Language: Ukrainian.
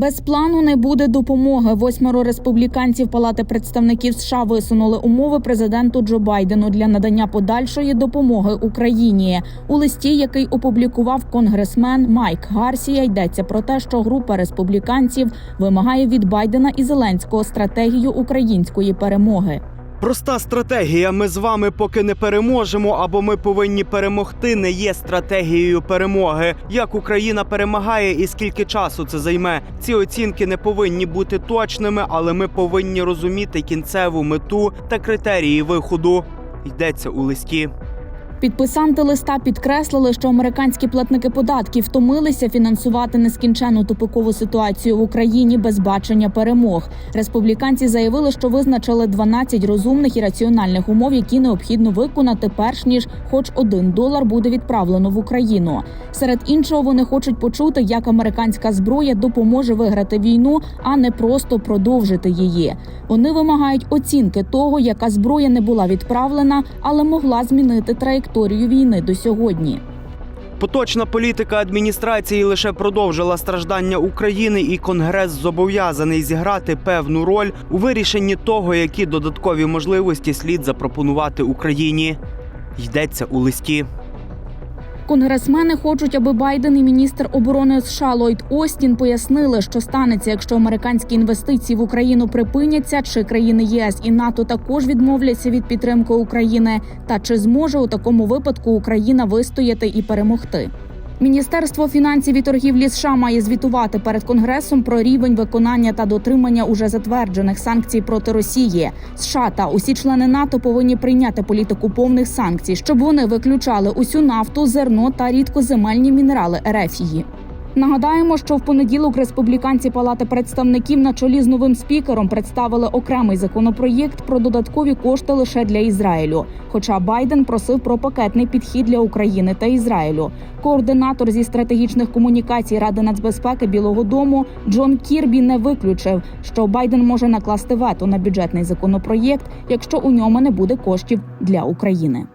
Без плану не буде допомоги. Восьмеро республіканців Палати представників США висунули умови президенту Джо Байдену для надання подальшої допомоги Україні. У листі, який опублікував конгресмен Майк Гарсія, йдеться про те, що група республіканців вимагає від Байдена і Зеленського стратегію української перемоги. Проста стратегія. Ми з вами поки не переможемо, або ми повинні перемогти. Не є стратегією перемоги. Як Україна перемагає і скільки часу це займе? Ці оцінки не повинні бути точними, але ми повинні розуміти кінцеву мету та критерії виходу. Йдеться у листі. Підписанти листа підкреслили, що американські платники податків втомилися фінансувати нескінченну тупикову ситуацію в Україні без бачення перемог. Республіканці заявили, що визначили 12 розумних і раціональних умов, які необхідно виконати, перш ніж хоч один долар буде відправлено в Україну. Серед іншого, вони хочуть почути, як американська зброя допоможе виграти війну, а не просто продовжити її. Вони вимагають оцінки того, яка зброя не була відправлена, але могла змінити траєкторію війни до сьогодні. Поточна політика адміністрації лише продовжила страждання України, і Конгрес зобов'язаний зіграти певну роль у вирішенні того, які додаткові можливості слід запропонувати Україні. Йдеться у листі. Конгресмени хочуть, аби Байден і міністр оборони США Ллойд Остін пояснили, що станеться, якщо американські інвестиції в Україну припиняться, чи країни ЄС і НАТО також відмовляться від підтримки України, та чи зможе у такому випадку Україна вистояти і перемогти. Міністерство фінансів і торгівлі США має звітувати перед конгресом про рівень виконання та дотримання уже затверджених санкцій проти Росії. США та усі члени НАТО повинні прийняти політику повних санкцій, щоб вони виключали усю нафту, зерно та рідкоземельні мінерали Ерефії. Нагадаємо, що в понеділок республіканці Палати представників на чолі з новим спікером представили окремий законопроєкт про додаткові кошти лише для Ізраїлю. Хоча Байден просив про пакетний підхід для України та Ізраїлю. Координатор зі стратегічних комунікацій Ради нацбезпеки Білого Дому Джон Кірбі не виключив, що Байден може накласти вето на бюджетний законопроєкт, якщо у ньому не буде коштів для України.